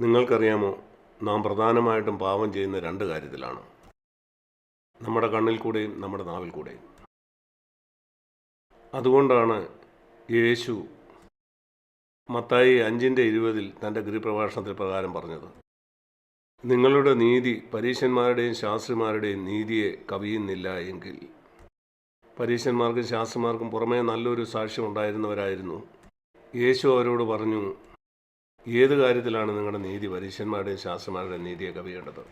നിങ്ങൾക്കറിയാമോ നാം പ്രധാനമായിട്ടും പാവം ചെയ്യുന്ന രണ്ട് കാര്യത്തിലാണ്. നമ്മുടെ കണ്ണിൽ കൂടെയും നമ്മുടെ നാവിൽ കൂടെയും. അതുകൊണ്ടാണ് യേശു മത്തായി അഞ്ചിന്റെ ഇരുപതിൽ തന്റെ ഗിരിപ്രഭാഷണത്തിൽ പ്രകാരം പറഞ്ഞത്. നിങ്ങളുടെ നീതി പരീശന്മാരുടെയും ശാസ്ത്രിമാരുടെയും നീതിയെ കവിയുന്നില്ല എങ്കിൽ. പരീശന്മാർക്കും ശാസ്ത്രിമാർക്കും പുറമേ നല്ലൊരു സാക്ഷ്യം ഉണ്ടായിരുന്നവരായിരുന്നു. യേശു അവരോട് പറഞ്ഞു ഏത് കാര്യത്തിലാണ് നിങ്ങളുടെ നീതി? പരീശന്മാരുടെയും ശാസ്ത്രന്മാരുടെയും നീതിയൊക്കെ വേണ്ടത്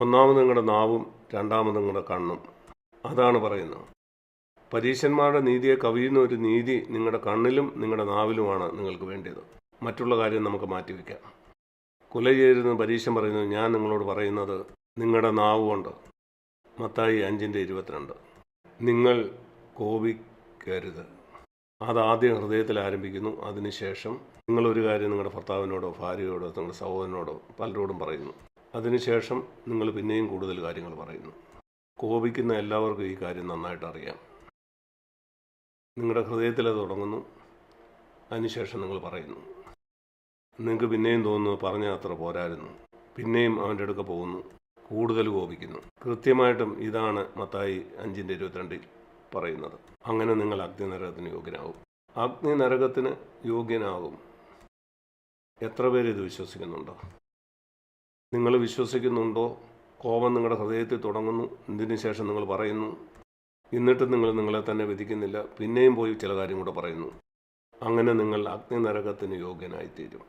ഒന്നാമത് നിങ്ങളുടെ നാവും രണ്ടാമത് നിങ്ങളുടെ കണ്ണും. അതാണ് പറയുന്നത്. പരീശന്മാരുടെ നീതിയെ കവിയുന്ന ഒരു നീതി നിങ്ങളുടെ കണ്ണിലും നിങ്ങളുടെ നാവിലുമാണ് നിങ്ങൾക്ക് വേണ്ടത് മറ്റുള്ള കാര്യം നമുക്ക് മാറ്റിവെക്കാം കൊല ചെയ്തിരുന്ന പരീശൻ പറയുന്നത് ഞാൻ നിങ്ങളോട് പറയുന്നത് നിങ്ങളുടെ നാവ് കൊണ്ട്. മത്തായി അഞ്ചിന്റെ ഇരുപത്തിരണ്ട്. നിങ്ങൾ കോപിക്കരുത്. അതാദ്യം ഹൃദയത്തിൽ ആരംഭിക്കുന്നു. അതിനുശേഷം നിങ്ങളൊരു കാര്യം നിങ്ങളുടെ ഭർത്താവിനോടോ ഭാര്യയോടോ നിങ്ങളുടെ സഹോദരനോടോ പലരോടും പറയുന്നു. അതിനുശേഷം നിങ്ങൾ പിന്നെയും കൂടുതൽ കാര്യങ്ങൾ പറയുന്നു. കോപിക്കുന്ന എല്ലാവർക്കും ഈ കാര്യം നന്നായിട്ട് അറിയാം. നിങ്ങളുടെ ഹൃദയത്തിൽ അത് തുടങ്ങുന്നു. അതിനുശേഷം നിങ്ങൾ പറയുന്നു. നിങ്ങൾക്ക് പിന്നെയും തോന്നുന്നു പറഞ്ഞ അത്ര പോരായിരുന്നു. പിന്നെയും അവന്റെ അടുക്ക പോകുന്നു. കൂടുതൽ കോപിക്കുന്നു. കൃത്യമായിട്ടും ഇതാണ് മത്തായി അഞ്ചിന്റെ ഇരുപത്തിരണ്ടിൽ. പറയുന്നത്. അങ്ങനെ നിങ്ങൾ അഗ്നിനരകത്തിന് യോഗ്യനാകും അഗ്നി നരകത്തിന് യോഗ്യനാകും. എത്ര പേര് ഇത് വിശ്വസിക്കുന്നുണ്ടോ? നിങ്ങൾ വിശ്വസിക്കുന്നുണ്ടോ? കോപം നിങ്ങളുടെ ഹൃദയത്തിൽ തുടങ്ങുന്നു. ഇതിന് ശേഷം നിങ്ങൾ പറയുന്നു? എന്നിട്ട് നിങ്ങൾ നിങ്ങളെ തന്നെ വിധിക്കുന്നില്ല. പിന്നെയും പോയി ചില കാര്യം കൂടെ പറയുന്നു. അങ്ങനെ നിങ്ങൾ അഗ്നി നരകത്തിന് യോഗ്യനായിത്തീരും.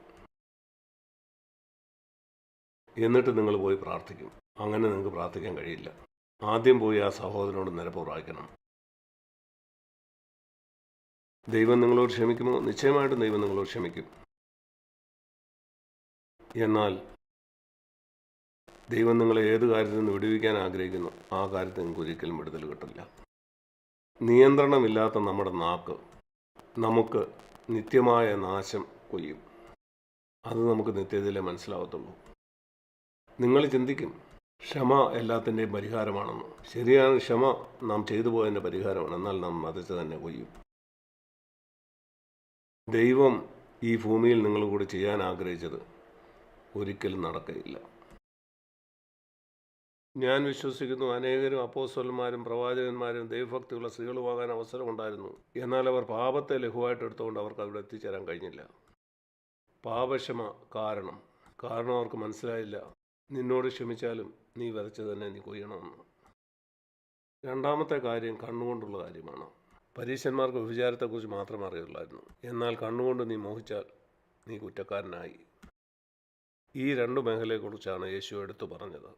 എന്നിട്ട് നിങ്ങൾ പോയി പ്രാർത്ഥിക്കും. അങ്ങനെ നിങ്ങൾക്ക് പ്രാർത്ഥിക്കാൻ കഴിയില്ല. ആദ്യം പോയി ആ സഹോദരനോട് നിരപ്പ് പ്രാപിക്കണം ദൈവം നിങ്ങളോട് ക്ഷമിക്കുമോ? നിശ്ചയമായിട്ടും ദൈവം നിങ്ങളോട് ക്ഷമിക്കും. എന്നാൽ ദൈവം നിങ്ങളെ ഏത് കാര്യത്തിൽ നിന്ന് വിടുവിക്കാൻ ആഗ്രഹിക്കുന്നു ആ കാര്യത്തിൽ നിങ്ങൾക്ക് ഒരിക്കലും വിടുതൽ കിട്ടില്ല. നിയന്ത്രണമില്ലാത്ത നമ്മുടെ നാക്ക് നമുക്ക് നിത്യമായ നാശം കൊയ്യും. അത് നമുക്ക് നിത്യതയിലെ മനസ്സിലാവത്തുള്ളൂ. നിങ്ങൾ ചിന്തിക്കും ക്ഷമ എല്ലാത്തിന്റെയും പരിഹാരമാണെന്ന്. ശരിയാണ് ക്ഷമ നാം ചെയ്തു പോയതിന്റെ പരിഹാരമാണ്. എന്നാൽ നാം മതിച്ച് തന്നെ കൊയ്യും. ദൈവം ഈ ഭൂമിയിൽ നിങ്ങൾ കൂടി ചെയ്യാൻ ആഗ്രഹിച്ചത് ഒരിക്കലും നടക്കുകയില്ല ഞാൻ വിശ്വസിക്കുന്നു അനേകരും അപ്പോസ്വലന്മാരും പ്രവാചകന്മാരും ദൈവഭക്തിയുള്ള സ്ത്രീകളുമാകാൻ അവസരമുണ്ടായിരുന്നു. എന്നാൽ അവർ പാപത്തെ ലഘുവായിട്ട് എടുത്തുകൊണ്ട് അവർക്ക് അവിടെ എത്തിച്ചേരാൻ കഴിഞ്ഞില്ല. പാപക്ഷമ കാരണം. കാരണം അവർക്ക് മനസ്സിലായില്ല. നിന്നോട് ക്ഷമിച്ചാലും നീ വരച്ചു തന്നെ നീ കൊയ്യണമെന്ന്. രണ്ടാമത്തെ കാര്യം കണ്ണുകൊണ്ടുള്ള കാര്യമാണ്. പരീശന്മാർക്ക് വിചാരത്തെക്കുറിച്ച് മാത്രം അറിയുള്ളായിരുന്നു. എന്നാൽ കണ്ണുകൊണ്ട് നീ മോഹിച്ചാൽ നീ കുറ്റക്കാരനായി. ഈ രണ്ട് മേഖലയെക്കുറിച്ചാണ് യേശു എടുത്തു പറഞ്ഞത്.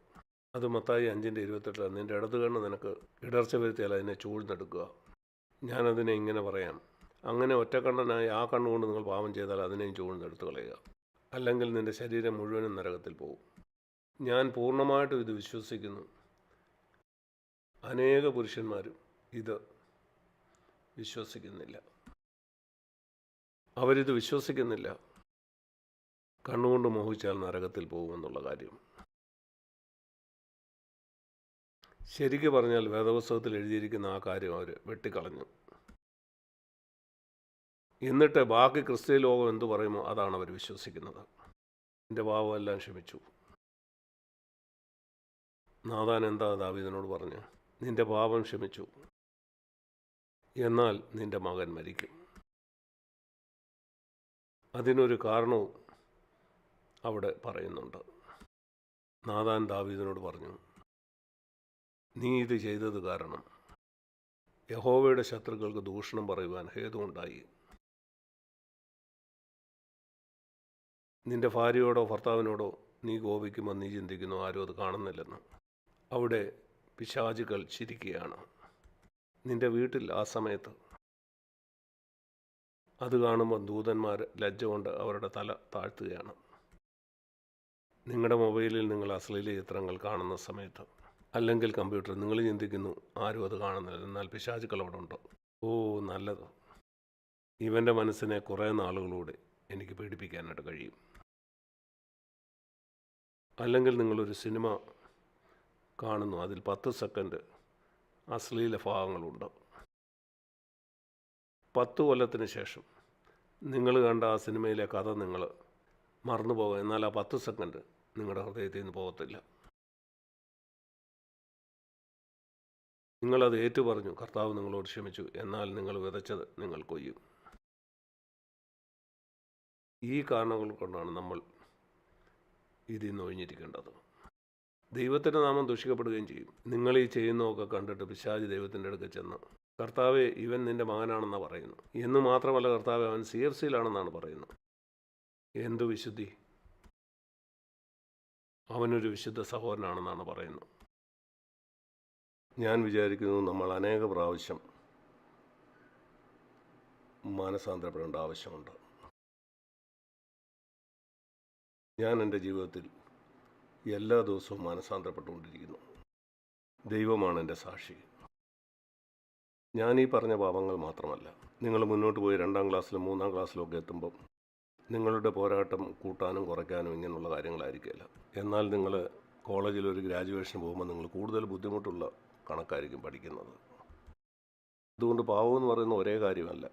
അത് മത്തായി അഞ്ചിന്റെ ഇരുപത്തെട്ടിൽ നിന്റെ ഇടത് കണ്ണ് നിനക്ക് ഇടർച്ച വരുത്തിയാൽ അതിനെ ചൂഴ്ന്നെടുക്കുക. ഞാനതിനെ ഇങ്ങനെ പറയാം. അങ്ങനെ ഒറ്റക്കണ്ണനായി ആ കണ്ണുകൊണ്ട് നിങ്ങൾ പാപം ചെയ്താൽ അതിനെയും ചൂഴ്ന്നെടുത്ത് കളയുക. അല്ലെങ്കിൽ നിന്റെ ശരീരം മുഴുവനും നരകത്തിൽ പോകും ഞാൻ പൂർണമായിട്ടും ഇത് വിശ്വസിക്കുന്നു. അനേക പുരുഷന്മാരും ഇത് വിശ്വസിക്കുന്നില്ല. അവരിത് വിശ്വസിക്കുന്നില്ല. കണ്ണുകൊണ്ട് മോഹിച്ചാൽ നരകത്തിൽ പോകുമെന്നുള്ള കാര്യം. ശരിക്കു പറഞ്ഞാൽ വേദപുസ്തകത്തിൽ എഴുതിയിരിക്കുന്ന ആ കാര്യം അവർ വെട്ടിക്കളഞ്ഞു. എന്നിട്ട് ബാക്കി ക്രിസ്ത്യ ലോകം എന്തു പറയുമോ അതാണ് അവർ വിശ്വസിക്കുന്നത്. എന്റെ പാവമെല്ലാം ക്ഷമിച്ചു. നാദാൻ എന്താ ദാവീദിനോട് പറഞ്ഞു? നിന്റെ പാപം ക്ഷമിച്ചു. എന്നാൽ നിന്റെ മകൻ മരിക്കും. അതിനൊരു കാരണവും അവിടെ പറയുന്നുണ്ട്. നാദാൻ ദാവീദിനോട് പറഞ്ഞു നീ ഇത് ചെയ്തത് കാരണം യഹോവയുടെ ശത്രുക്കൾക്ക് ദൂഷണം പറയുവാൻ ഹേതുണ്ടായി നിന്റെ ഭാര്യയോടോ ഭർത്താവിനോടോ നീ കോപിക്കുമെന്ന് നീ ചിന്തിക്കുന്നു. ആരും അത് കാണുന്നില്ലെന്ന്. അവിടെ പിശാചുകൾ ചിരിക്കുകയാണ്. നിന്റെ വീട്ടിൽ ആ സമയത്ത്. അത് കാണുമ്പോൾ ദൂതന്മാർ ലജ്ജ കൊണ്ട് അവരുടെ തല താഴ്ത്തുകയാണ്. നിങ്ങളുടെ മൊബൈലിൽ നിങ്ങൾ അശ്ലീല ചിത്രങ്ങൾ കാണുന്ന സമയത്ത് അല്ലെങ്കിൽ കമ്പ്യൂട്ടർ നിങ്ങൾ ചിന്തിക്കുന്നു ആരും അത് കാണുന്നില്ല. എന്നാൽ പിശാചുക്കൾ അവിടെ ഉണ്ടോ? ഓ നല്ലത്. ഇവന്റെ മനസ്സിനെ കുറേ നാളുകളൂടെ എനിക്ക് പീഡിപ്പിക്കാനായിട്ട് കഴിയും. അല്ലെങ്കിൽ നിങ്ങളൊരു സിനിമ കാണുന്നു അതിൽ പത്ത് സെക്കൻഡ് അശ്ലീല ഭാഗങ്ങളുണ്ട്. പത്ത് കൊല്ലത്തിന് ശേഷം നിങ്ങൾ കണ്ട ആ സിനിമയിലെ കഥ നിങ്ങൾ മറന്നു പോകുക എന്നാൽ ആ പത്ത് സെക്കൻഡ് നിങ്ങളുടെ ഹൃദയത്തിൽ നിന്ന് പോകത്തില്ല. നിങ്ങളത് ഏറ്റുപറഞ്ഞു. കർത്താവ് നിങ്ങളോട് ക്ഷമിച്ചു. എന്നാൽ നിങ്ങൾ വിതച്ചത് നിങ്ങൾ കൊയ്യും. ഈ കാരണങ്ങൾ കൊണ്ടാണ് നമ്മൾ ഇതിൽ നിന്ന് ഒഴിഞ്ഞിരിക്കേണ്ടത്. ദൈവത്തിന്റെ നാമം ദുഷിക്കപ്പെടുകയും ചെയ്യും. നിങ്ങൾ ഈ ചെയ്യുന്നതൊക്കെ കണ്ടിട്ട് പിശാജി ദൈവത്തിന്റെ അടുക്കൽ ചെന്ന് കർത്താവെ ഇവൻ നിന്റെ മകനാണെന്നാണ് പറയുന്നു. എന്ന് മാത്രമല്ല കർത്താവ് അവൻ സി എഫ് സിയിലാണെന്നാണ് പറയുന്നത് എന്തു വിശുദ്ധി? അവനൊരു വിശുദ്ധ സഹോദരനാണെന്നാണ് പറയുന്നത് ഞാൻ വിചാരിക്കുന്നു നമ്മൾ അനേക പ്രാവശ്യം മാനസാന്തരപ്പെടേണ്ട ആവശ്യമുണ്ട്. ഞാൻ എന്റെ ജീവിതത്തിൽ എല്ലാ ദിവസവും മാനസാന്തരപ്പെട്ടുകൊണ്ടിരിക്കുന്നു ദൈവമാണ് എന്റെ സാക്ഷി. ഞാൻ ഈ പറഞ്ഞ പാപങ്ങൾ മാത്രമല്ല. നിങ്ങൾ മുന്നോട്ട് പോയി രണ്ടാം ക്ലാസ്സിലും മൂന്നാം ക്ലാസ്സിലും ഒക്കെ എത്തുമ്പം നിങ്ങളുടെ പോരാട്ടം കൂട്ടാനും കുറയ്ക്കാനും ഇങ്ങനെയുള്ള കാര്യങ്ങളായിരിക്കില്ല എന്നാൽ നിങ്ങൾ കോളേജിൽ ഒരു ഗ്രാജുവേഷൻ പോകുമ്പോൾ നിങ്ങൾ കൂടുതൽ ബുദ്ധിമുട്ടുള്ള കണക്കായിരിക്കും പഠിക്കുന്നത്. അതുകൊണ്ട് പാപം എന്ന് പറയുന്ന ഒരേ കാര്യമല്ല.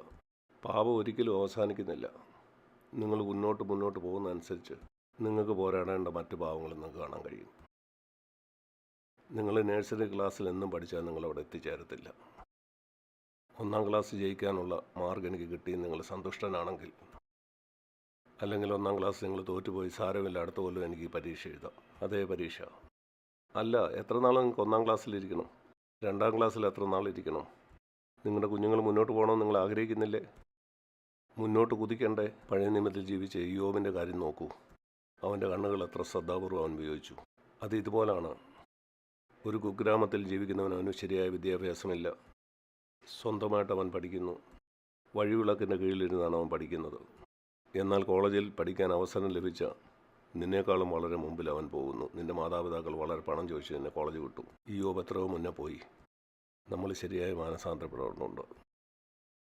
പാപം ഒരിക്കലും അവസാനിക്കുന്നില്ല. നിങ്ങൾ മുന്നോട്ട് മുന്നോട്ട് പോകുന്നതനുസരിച്ച് നിങ്ങൾക്ക് പോരാടേണ്ട മറ്റു ഭാവങ്ങൾ നിങ്ങൾക്ക് കാണാൻ കഴിയും. നിങ്ങൾ നേഴ്സറി ക്ലാസ്സിൽ എന്നും പഠിച്ചാൽ നിങ്ങൾ അവിടെ എത്തിച്ചേരത്തില്ല. ഒന്നാം ക്ലാസ് ജയിക്കാനുള്ള മാർഗ് എനിക്ക് കിട്ടി നിങ്ങൾ സന്തുഷ്ടനാണെങ്കിൽ അല്ലെങ്കിൽ ഒന്നാം ക്ലാസ് നിങ്ങൾ തോറ്റുപോയി സാരമില്ല അടുത്ത കൊല്ലം എനിക്ക് ഈ പരീക്ഷ എഴുതാം. അതേ പരീക്ഷ. അല്ല എത്ര നാൾ നിങ്ങൾക്ക് ഒന്നാം ക്ലാസ്സിലിരിക്കണം രണ്ടാം ക്ലാസ്സിൽ എത്ര നാളിരിക്കണം നിങ്ങളുടെ കുഞ്ഞുങ്ങൾ മുന്നോട്ട് പോകണമെന്ന് നിങ്ങൾ ആഗ്രഹിക്കുന്നില്ലേ? മുന്നോട്ട് കുതിക്കണ്ടേ? പഴയ നിയമത്തിൽ ജീവിച്ച് യോബിന്റെ കാര്യം നോക്കൂ. അവന്റെ കണ്ണുകൾ എത്ര ശ്രദ്ധാപൂർവം അവൻ ഉപയോഗിച്ചു അത് ഇതുപോലാണ്. ഒരു കുഗ്രാമത്തിൽ ജീവിക്കുന്നവൻ അവന് ശരിയായ വിദ്യാഭ്യാസമില്ല. സ്വന്തമായിട്ട് അവൻ പഠിക്കുന്നു. വഴിവിളക്കിന്റെ കീഴിലിരുന്നാണ് അവൻ പഠിക്കുന്നത്. എന്നാൽ കോളേജിൽ പഠിക്കാൻ അവസരം ലഭിച്ച നിന്നേക്കാളും വളരെ മുമ്പിൽ അവൻ പോകുന്നു. നിന്റെ മാതാപിതാക്കൾ വളരെ പണം ചോദിച്ചു നിന്നെ കോളേജ് വിട്ടു. ഈ എത്രയോ മുന്നേ പോയി. നമ്മൾ ശരിയായ മാനസാന്തരപ്പെടേണ്ടതുണ്ട്.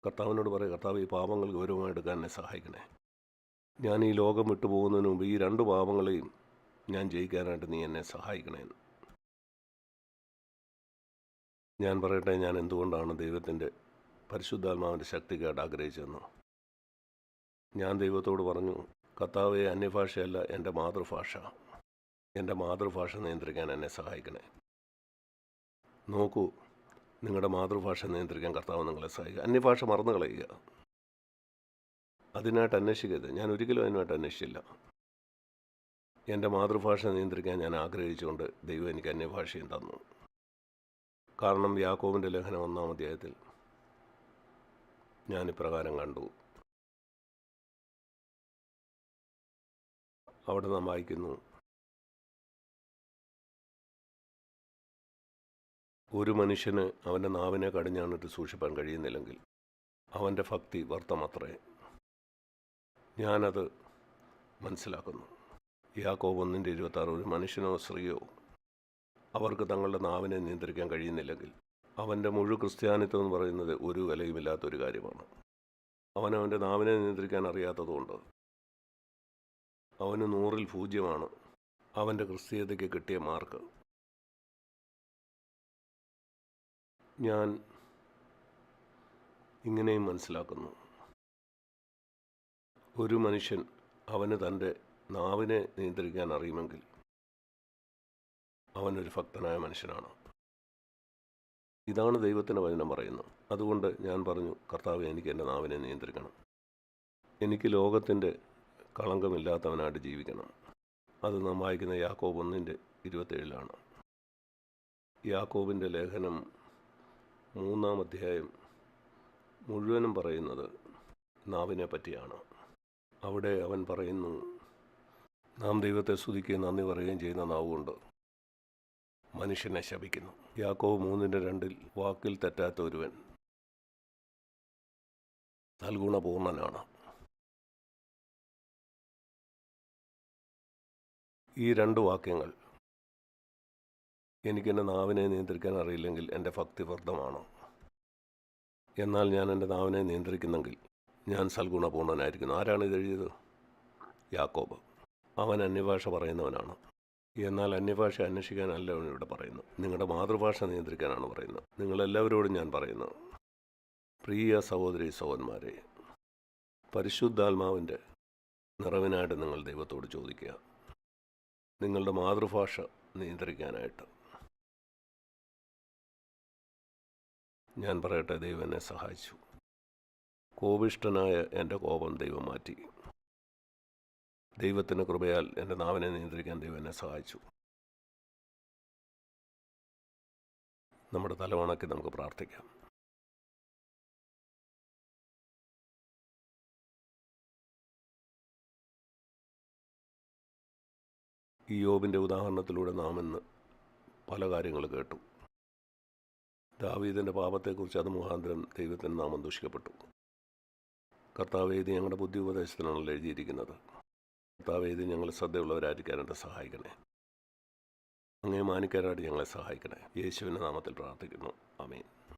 കർത്താവിനോട് പറയും കർത്താവ് ഈ പാപങ്ങൾ ഗൗരവമായി എടുക്കാൻ എന്നെ സഹായിക്കണേ. ഞാൻ ഈ ലോകം വിട്ടു പോകുന്നതിന് മുമ്പ് ഈ രണ്ട് പാപങ്ങളെയും ഞാൻ ജയിക്കാനായിട്ട് നീ എന്നെ സഹായിക്കണേ ഞാൻ പറയട്ടെ ഞാൻ എന്തുകൊണ്ടാണ് ദൈവത്തിന്റെ പരിശുദ്ധാത്മാവിന്റെ ശക്തിക്കായിട്ട് ആഗ്രഹിച്ചതെന്ന്? ഞാൻ ദൈവത്തോട് പറഞ്ഞു കർത്താവെ അന്യഭാഷയല്ല എന്റെ മാതൃഭാഷ. എന്റെ മാതൃഭാഷ നിയന്ത്രിക്കാൻ എന്നെ സഹായിക്കണേ. നോക്കൂ നിങ്ങളുടെ മാതൃഭാഷ നിയന്ത്രിക്കാൻ കർത്താവ് നിങ്ങളെ സഹായിക്കുക അന്യഭാഷ മറന്നു കളയുക അതിനായിട്ട് അന്വേഷിക്കരുത്. ഞാൻ ഒരിക്കലും അതിനായിട്ട് അന്വേഷിച്ചില്ല. എന്റെ മാതൃഭാഷ നിയന്ത്രിക്കാൻ ഞാൻ ആഗ്രഹിച്ചുകൊണ്ട് ദൈവം എനിക്ക് അന്യഭാഷയും തന്നു. കാരണം യാക്കോവിന്റെ ലേഖനം ഒന്നാം അധ്യായത്തിൽ ഞാൻ ഇപ്രകാരം കണ്ടു. അവിടെ നാം വായിക്കുന്നു ഒരു മനുഷ്യന് അവന്റെ നാവിനെ കടിഞ്ഞാണിട്ട് സൂക്ഷിപ്പാൻ കഴിയുന്നില്ലെങ്കിൽ അവന്റെ ഭക്തി വ്യർത്ഥമത്രേ ഞാനത് മനസ്സിലാക്കുന്നു. യാക്കോബ് ഒന്നിന്റെ ഇരുപത്താറ് ഒരു മനുഷ്യനോ സ്ത്രീയോ അവർക്ക് തങ്ങളുടെ നാവിനെ നിയന്ത്രിക്കാൻ കഴിയുന്നില്ലെങ്കിൽ അവന്റെ മുഴു ക്രിസ്ത്യാനിത്വം എന്ന് പറയുന്നത് ഒരു വിലയുമില്ലാത്തൊരു കാര്യമാണ്. അവനവന്റെ നാവിനെ നിയന്ത്രിക്കാൻ അറിയാത്തതുകൊണ്ട് അവന് നൂറിൽ പൂജ്യമാണ് അവന്റെ ക്രിസ്തീയതയ്ക്ക് കിട്ടിയ മാർക്ക്. ഞാൻ ഇങ്ങനെയും മനസ്സിലാക്കുന്നു. ഒരു മനുഷ്യൻ അവന് തന്റെ നാവിനെ നിയന്ത്രിക്കാൻ അറിയുമെങ്കിൽ അവനൊരു ഭക്തനായ മനുഷ്യനാണ്. ഇതാണ് ദൈവത്തിന്റെ വചനം പറയുന്നത് അതുകൊണ്ട് ഞാൻ പറഞ്ഞു കർത്താവ് എനിക്ക് എന്റെ നാവിനെ നിയന്ത്രിക്കണം. എനിക്ക് ലോകത്തിന്റെ കളങ്കമില്ലാത്തവനായിട്ട് ജീവിക്കണം. അത് നാം വായിക്കുന്ന യാക്കോബ് ഒന്നിന്റെ ഇരുപത്തേഴിലാണ് യാക്കോബിന്റെ ലേഖനം മൂന്നാം അധ്യായം മുഴുവനും പറയുന്നത് നാവിനെ പറ്റിയാണ് അവിടെ അവൻ പറയുന്നു നാം ദൈവത്തെ സ്തുതിക്കുകയും നന്ദി പറയുകയും ചെയ്യുന്ന നാവുകൊണ്ട് മനുഷ്യനെ ശപിക്കുന്നു. യാക്കോവ് മൂന്നിന്റെ രണ്ടിൽ വാക്കിൽ തെറ്റാത്ത ഒരുവൻ നൽഗുണപൂർണനാണ്. ഈ രണ്ട് വാക്യങ്ങൾ എനിക്കെന്റെ നാവിനെ നിയന്ത്രിക്കാൻ അറിയില്ലെങ്കിൽ എന്റെ ഭക്തി എന്നാൽ ഞാൻ എന്റെ നാവിനെ നിയന്ത്രിക്കുന്നെങ്കിൽ ഞാൻ സൽഗുണപൂർണനായിരിക്കുന്നു ആരാണ് ഇത് എഴുതിയത്? യാക്കോബ്. അവൻ അന്യഭാഷ പറയുന്നവനാണ്. എന്നാൽ അന്യഭാഷ അന്വേഷിക്കാനല്ല അവൻ ഇവിടെ പറയുന്നു. നിങ്ങളുടെ മാതൃഭാഷ നിയന്ത്രിക്കാനാണ് പറയുന്നത്. നിങ്ങളെല്ലാവരോടും ഞാൻ പറയുന്നു. പ്രിയ സഹോദരി സഹോദന്മാരെ പരിശുദ്ധാത്മാവിന്റെ നിറവിനായിട്ട് നിങ്ങൾ ദൈവത്തോട് ചോദിക്കുക. നിങ്ങളുടെ മാതൃഭാഷ നിയന്ത്രിക്കാനായിട്ട്. ഞാൻ പറയട്ടെ ദൈവം എന്നെ സഹായിച്ചു. കോപിഷ്ടനായ എന്റെ കോപം ദൈവം മാറ്റി. ദൈവത്തിന്റെ കൃപയാൽ എന്റെ നാവിനെ നിയന്ത്രിക്കാൻ ദൈവം എന്നെ സഹായിച്ചു. നമ്മുടെ തലവണക്കി നമുക്ക് പ്രാർത്ഥിക്കാം. ഈ യോബിന്റെ ഉദാഹരണത്തിലൂടെ നാം ഇന്ന് പല കാര്യങ്ങൾ കേട്ടു. ദാവീദിന്റെ പാപത്തെക്കുറിച്ച് അത് മുഖാന്തരം ദൈവത്തിന്റെ നാമം ദൂഷിക്കപ്പെട്ടു. കർത്താവേ ഞങ്ങളുടെ ബുദ്ധി ഉപദേശത്തിനാണല്ലോ എഴുതിയിരിക്കുന്നത്. കർത്താവ് ഇത് ഞങ്ങൾ ശ്രദ്ധയുള്ളവരായിരിക്കാനായിട്ട് സഹായിക്കണേ. അങ്ങേ മാനിക്കാനായിട്ട് ഞങ്ങളെ സഹായിക്കണേ. യേശുവിന്റെ നാമത്തിൽ പ്രാർത്ഥിക്കുന്നു. അമീൻ